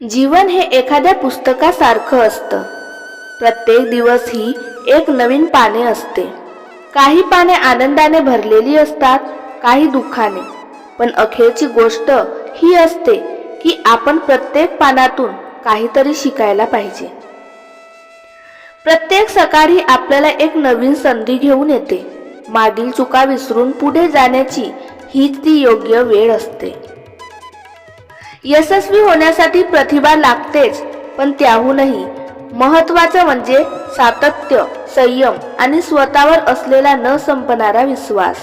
जीवन हे एखाद्या पुस्तकासारखं असतं. प्रत्येक दिवस ही एक नवीन पाने असते. काही पाने आनंदाने भरलेली असतात काही दुःखाने. पण अखेरची गोष्ट ही असते की आपण प्रत्येक पानातून काहीतरी शिकायला पाहिजे. प्रत्येक सकाळी आपल्याला एक नवीन संधी घेऊन येते. मागील चुका विसरून पुढे जाण्याची हीच ती योग्य वेळ असते. यशस्वी होण्यासाठी प्रतिभा लागतेच पण त्याहूनही. महत्वाचं म्हणजे सातत्य संयम आणि स्वतःवर असलेला न संपणारा विश्वास.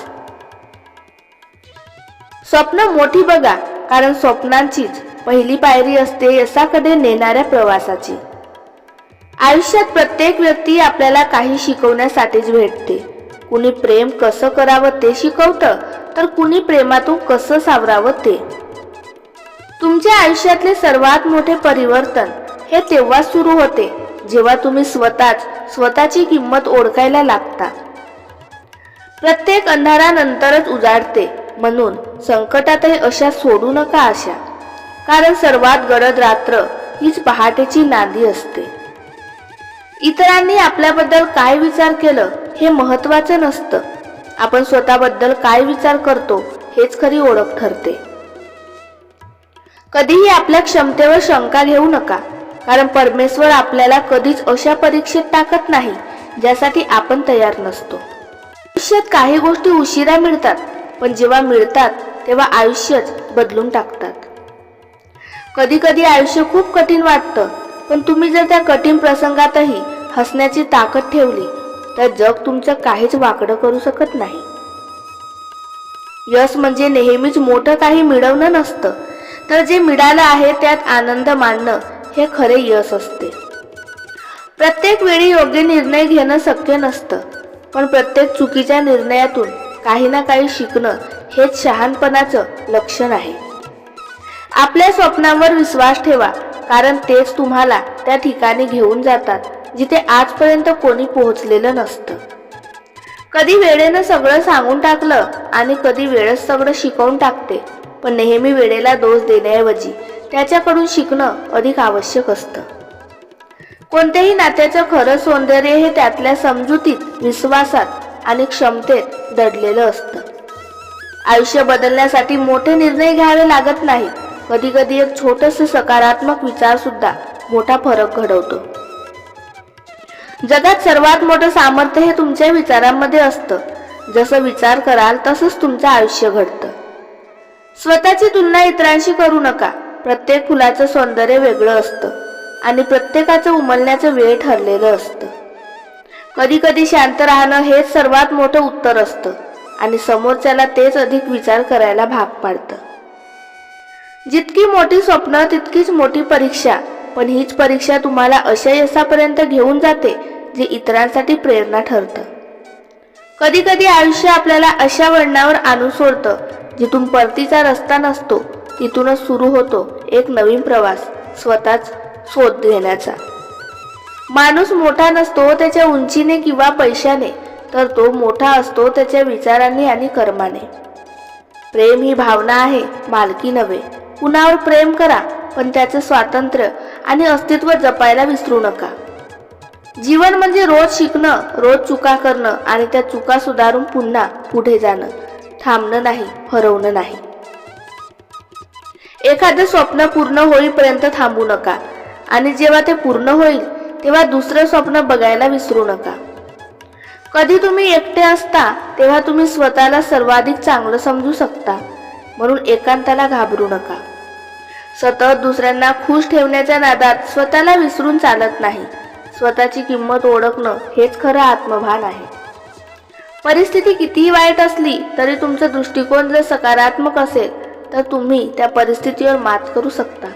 स्वप्न मोठी बघा कारण स्वप्नांचीच पहिली पायरी असते यशाकडे नेणाऱ्या प्रवासाची. आयुष्यात प्रत्येक व्यक्ती आपल्याला काही शिकवण्यासाठीच भेटते. कुणी प्रेम कसं करावं ते शिकवतं तर कुणी प्रेमातून कसं सावरावं ते. तुमच्या आयुष्यातले सर्वात मोठे परिवर्तन हे तेव्हा सुरू होते जेव्हा तुम्ही स्वतःच स्वतःची किंमत ओळखायला लागता. प्रत्येक अंधारानंतरच उजाडते म्हणून संकटातही अशा सोडू नका आशा. कारण सर्वात गडद रात्र हीच पहाटेची नांदी असते. इतरांनी आपल्याबद्दल काय विचार केलं हे महत्वाचं नसतं. आपण स्वतःबद्दल काय विचार करतो हेच खरी ओळख ठरते. कधीही आपल्या क्षमतेवर शंका घेऊ नका. कारण परमेश्वर आपल्याला कधीच अशा परीक्षेत टाकत नाही ज्यासाठी आपण तयार नसतो. आयुष्यात काही गोष्टी उशिरा मिळतात पण जेव्हा मिळतात तेव्हा आयुष्यच बदलून टाकतात. कधी कधी आयुष्य खूप कठीण वाटतं पण तुम्ही जर त्या कठीण प्रसंगातही हसण्याची ताकद ठेवली तर जग तुमचं काहीच वाकडं करू शकत नाही. यश म्हणजे नेहमीच मोठं काही मिळवणं नसतं तर जे मिळालं आहे त्यात आनंद मानणं हे खरे यश असते. प्रत्येक वेळी योग्य निर्णय घेणं शक्य नसतं पण प्रत्येक चुकीच्या निर्णयातून काही ना काही शिकणं हेच शहाणपणाचं लक्षण आहे. आपल्या स्वप्नांवर विश्वास ठेवा कारण तेच तुम्हाला त्या ठिकाणी घेऊन जातात जिथे आजपर्यंत कोणी पोहोचलेलं नसतं. कधी वेळेनं सगळं सांगून टाकलं आणि कधी वेळच सगळं शिकवून टाकते पण नेहमी वेळेला दोष देण्याऐवजी त्याच्याकडून शिकणं अधिक आवश्यक असतं. कोणत्याही नात्याचं खरं सौंदर्य हे त्यातल्या समजुतीत विश्वासात आणि क्षमतेत दडलेलं असतं. आयुष्य बदलण्यासाठी मोठे निर्णय घ्यावे लागत नाही. कधी कधी एक छोटस सकारात्मक विचार सुद्धा मोठा फरक घडवतो. जगात सर्वात मोठं सामर्थ्य हे तुमच्या विचारांमध्ये असतं. जसं विचार कराल तसंच तुमचं आयुष्य घडतं. स्वतःची तुलना इतरांशी करू नका. प्रत्येक फुलाचं सौंदर्य वेगळं असतं आणि प्रत्येकाचं उमलण्याचं वेळ ठरलेलं असतं. कधी कधी शांत राहणं हेच सर्वात मोठं उत्तर असतं आणि समोरच्याला तेच अधिक विचार करायला भाग पाडतं. जितकी मोठी स्वप्न तितकीच मोठी परीक्षा. पण हीच परीक्षा तुम्हाला अशा यशापर्यंत घेऊन जाते जे इतरांसाठी प्रेरणा ठरतं. कधी कधी आयुष्य आपल्याला अशा वळणावर आणून सोडतं जिथून परतीचा रस्ता नसतो तिथूनच सुरू होतो एक नवीन प्रवास स्वतःच शोध घेण्याचा. माणूस मोठा नसतो त्याच्या उंचीने किंवा पैशाने तर तो मोठा असतो त्याच्या विचारांनी आणि कर्माने. प्रेम ही भावना आहे मालकी नव्हे. कुणावर प्रेम करा पण त्याचे स्वातंत्र्य आणि अस्तित्व जपायला विसरू नका. जीवन म्हणजे रोज शिकणं रोज चुका करणं आणि त्या चुका सुधारून पुन्हा पुढे जाणं. थांबणं नाही हरवणं नाही. एखादं स्वप्न पूर्ण होईपर्यंत थांबू नका आणि जेव्हा ते पूर्ण होईल तेव्हा दुसरं स्वप्न बघायला विसरू नका. कधी तुम्ही एकटे असता तेव्हा तुम्ही स्वतःला सर्वाधिक चांगलं समजू शकता म्हणून एकांताला घाबरू नका. सतत दुसऱ्यांना खुश ठेवण्याच्या नादात स्वतःला विसरून चालत नाही. स्वतःची किंमत ओळखणं हेच खरं आत्मभान आहे. परिस्थिती कितीही वाईट असली तरी तुमचा दृष्टिकोन जर सकारात्मक असेल तर तुम्ही त्या परिस्थितीवर मात करू शकता.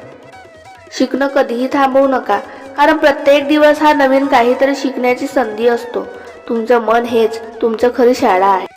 शिकणं कधीही थांबवू नका कारण प्रत्येक दिवस हा नवीन काहीतरी शिकण्याची संधी असतो. तुमचं मन हेच तुमचं खरी शाळा आहे.